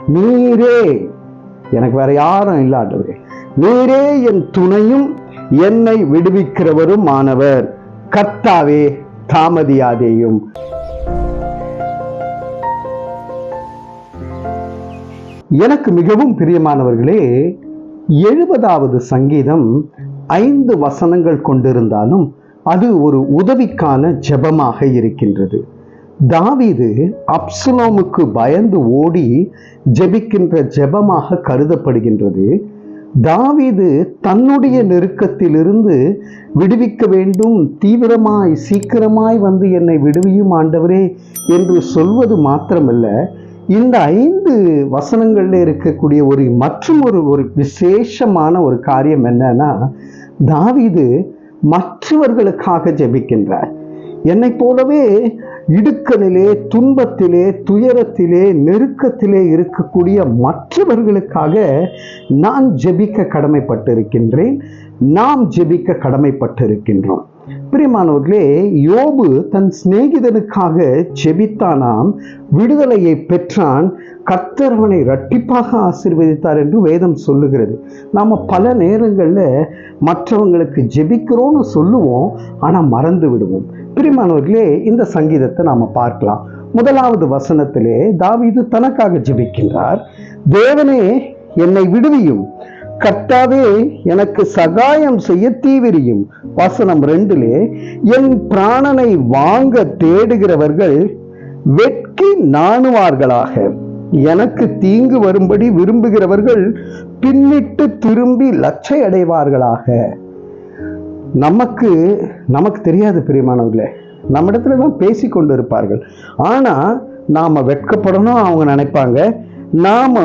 நீரே எனக்கு வேற யாரும் இல்ல நீரே என் துணையும் என்னை விடுவிக்கிறவரும் ஆனவர். கர்த்தாவே தாமதியாதேயும். எனக்கு மிகவும் பிரியமானவர்களே எழுபதாவது சங்கீதம் ஐந்து வசனங்கள் கொண்டிருந்தாலும் அது ஒரு உதவிக்கான ஜெபமாக இருக்கின்றது. தாவீது அப்சலோமுக்கு பயந்து ஓடி ஜெபிக்கின்ற ஜெபமாக கருதப்படுகின்றது. தாவீது தன்னுடைய நெருக்கத்திலிருந்து விடுவிக்க வேண்டும் தீவிரமாய் சீக்கிரமாய் வந்து என்னை விடுவியும் ஆண்டவரே என்று சொல்வது மாத்திரமல்ல. இந்த ஐந்து வசனங்களில் இருக்கக்கூடிய ஒரு மற்றும் ஒரு ஒரு விசேஷமான ஒரு காரியம் என்னன்னா தாவீது மற்றவர்களுக்காக ஜெபிக்கின்றார். என்னைப் போலவே இடுக்கலிலே துன்பத்திலே துயரத்திலே நெருக்கத்திலே இருக்கக்கூடிய மற்றவர்களுக்காக நான் ஜெபிக்க கடமைப்பட்டிருக்கின்றேன். நாம் ஜெபிக்க கடமைப்பட்டிருக்கின்றோம். பிரியமானவர்களே யோபு தன் சிநேகிதனுக்காக ஜெபித்தானாம் விடுதலையை பெற்றான் கர்த்தரவனை ரட்டிப்பாக இரட்டிப்பாக ஆசீர்வதித்தார் என்று வேதம் சொல்லுகிறது. நாம் பல நேரங்களில் மற்றவங்களுக்கு ஜெபிக்கிறோம்னு சொல்லுவோம் ஆனால் மறந்து விடுவோம். பிரியமானவர்களே இந்த சங்கீதத்தை நாம பார்க்கலாம். முதலாவது வசனத்திலே தாவீது தனக்காக ஜெபிக்கின்றார். தேவனே என்னை விடுவியும். கர்த்தாவே எனக்கு சகாயம் செய்ய தீவிரியும். வசனம் ரெண்டிலே என் பிராணனை வாங்க தேடுகிறவர்கள் வெட்கி நாணுவார்களாக. எனக்கு தீங்கு வரும்படி விரும்புகிறவர்கள் பின்னிட்டு திரும்பி லட்சை அடைவார்களாக. நமக்கு நமக்கு தெரியாது பிரியமானவர்களே. நம்ம இடத்துல தான் பேசி கொண்டு இருப்பார்கள் ஆனால் நாம் வெட்கப்படணும் அவங்க நினைப்பாங்க. நாம்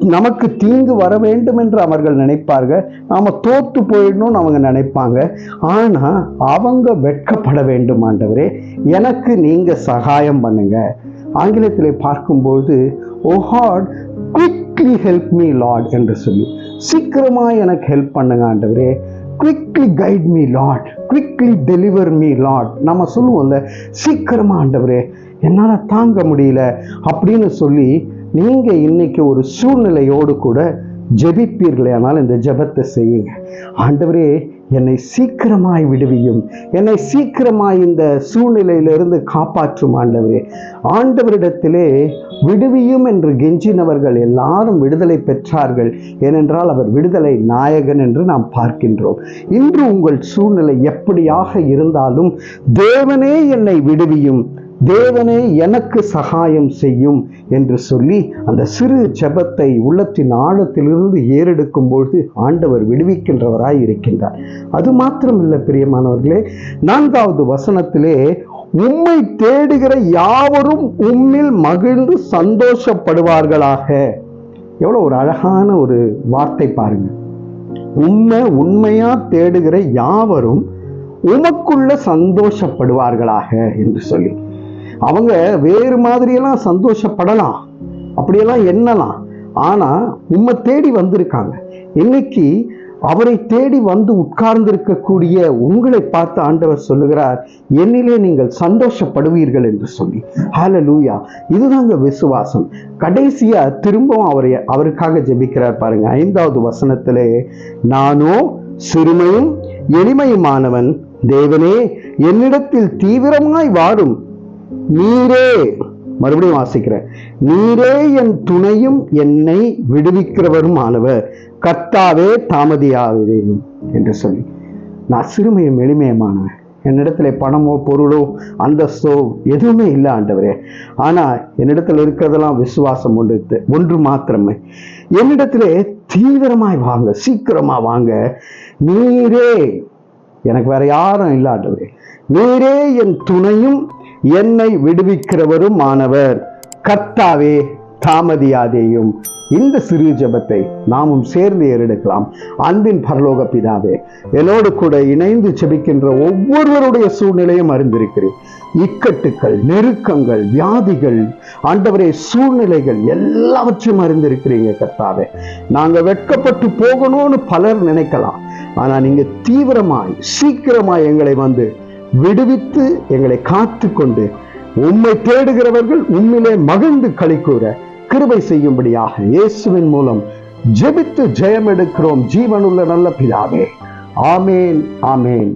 நமக்கு தீங்கு வர வேண்டும் என்று அவர்கள் நினைப்பார்கள். நாம தோத்து போயிடணும்னு அவங்க நினைப்பாங்க. ஆனா அவங்க வெட்கப்பட வேண்டும் ஆண்டவரே. எனக்கு நீங்க சகாயம் பண்ணுங்க. ஆங்கிலத்தில் பார்க்கும்போது O God quickly help me Lord என்று சொல்லி. சீக்கிரமா எனக்கு ஹெல்ப் பண்ணுங்க ஆண்டவரே. Quickly guide me Lord quickly deliver me Lord நம்ம சொல்லுவோம்ல சீக்கிரமா ஆண்டவரே என்னால் தாங்க முடியல அப்படின்னு சொல்லி நீங்க இன்னைக்கு ஒரு சூழ்நிலையோடு கூட ஜெபிப்பீர்களே ஆனால் இந்த ஜெபத்தை செய்யுங்க. ஆண்டவரே என்னை சீக்கிரமாய் விடுவியும். என்னை சீக்கிரமாய் இந்த சூழ்நிலையிலிருந்து காப்பாற்றும் ஆண்டவரே. ஆண்டவரிடத்திலே விடுவியும் என்று கெஞ்சினவர்கள் எல்லாரும் விடுதலை பெற்றார்கள். ஏனென்றால் அவர் விடுதலை நாயகன் என்று நாம் பார்க்கின்றோம். இன்று உங்கள் சூழ்நிலை எப்படியாக இருந்தாலும் தேவனே என்னை விடுவியும். தேவனே எனக்கு சகாயம் செய்யும் என்று சொல்லி அந்த சிறு ஜெபத்தை உள்ளத்தின் ஆழத்திலிருந்து ஏறெடுக்கும் பொழுது ஆண்டவர் விடுவிக்கின்றவராய் இருக்கின்றார். அது மாத்திரமில்லை பிரியமானவர்களே நான்காவது வசனத்திலே உம்மை தேடுகிற யாவரும் உம்மில் மகிழ்ந்து சந்தோஷப்படுவார்களாக. எவ்வளோ ஒரு அழகான ஒரு வார்த்தை பாருங்க. உண்மை உண்மையா தேடுகிற யாவரும் உமக்குள்ள சந்தோஷப்படுவார்களாக என்று சொல்லி. அவங்க வேறு மாதிரியெல்லாம் சந்தோஷப்படலாம். அப்படியெல்லாம் எண்ணலாம். ஆனா உம்மை தேடி வந்திருக்காங்க. இன்னைக்கு அவரை தேடி வந்து உட்கார்ந்திருக்கக்கூடிய உங்களை பார்த்து ஆண்டவர் சொல்லுகிறார் என்னிலே நீங்கள் சந்தோஷப்படுவீர்கள் என்று சொல்லி. ஹalleluya இதுதாங்க விசுவாசம். கடைசியா திரும்பவும் அவரை அவருக்காக ஜெபிக்கிறார் பாருங்க. ஐந்தாவது வசனத்திலே நானோ சிறுமையும் எளிமையுமானவன் தேவனே என்னிடத்தில் தீவிரமாய் வாடும் நீரே மறுபடியும் வாசிக்கிறேன். நீரே என் துணையும் என்னை விடுவிக்கிறவரும் ஆனவர். கர்த்தாவே தாமதியாவதேயும் என்று சொல்லி. நான் சிறுமையும் எளிமையமானவன். என்னிடத்துல பணமோ பொருளோ அந்தஸ்தோ எதுவுமே இல்லை ஆண்டவரே. ஆனால் என்னிடத்துல இருக்கிறதெல்லாம் விசுவாசம் ஒன்று ஒன்று மாத்திரமே. என்னிடத்துல தீவிரமாய் வாங்க சீக்கிரமா வாங்க. நீரே எனக்கு வேற யாரும் இல்லை ஆண்டவரே. நீரே என் துணையும் என்னை விடுவிக்கிறவரும் ஆனவர். கர்த்தாவே தாமதியாதேயும். இந்த சிறு ஜெபத்தை நாமும் சேர்ந்து ஏறெடுக்கலாம். அன்பின் பரலோக பிதாவே என்னோடு கூட இணைந்து செபிக்கின்ற ஒவ்வொருவருடைய சூழ்நிலையும் அறிந்திருக்கிறேன். இக்கட்டுக்கள் நெருக்கங்கள் வியாதிகள் ஆண்டவரே சூழ்நிலைகள் எல்லாவற்றையும் அறிந்திருக்கிறீங்க கர்த்தாவே. நாங்க வெட்கப்பட்டு போகணும்னு பலர் நினைக்கலாம். ஆனா நீங்க தீவிரமாய் சீக்கிரமாய் எங்களை வந்து விடுவித்து எங்களை காத்து கொண்டு உம்மை தேடுகிறவர்கள் உம்மிலே மகிழ்ந்து களி கூற கிருபை செய்யும்படியாக இயேசுவின் மூலம் ஜெபித்து ஜெயம் எடுக்கிறோம் ஜீவனுள்ள நல்ல பிதாவே. ஆமேன் ஆமேன்.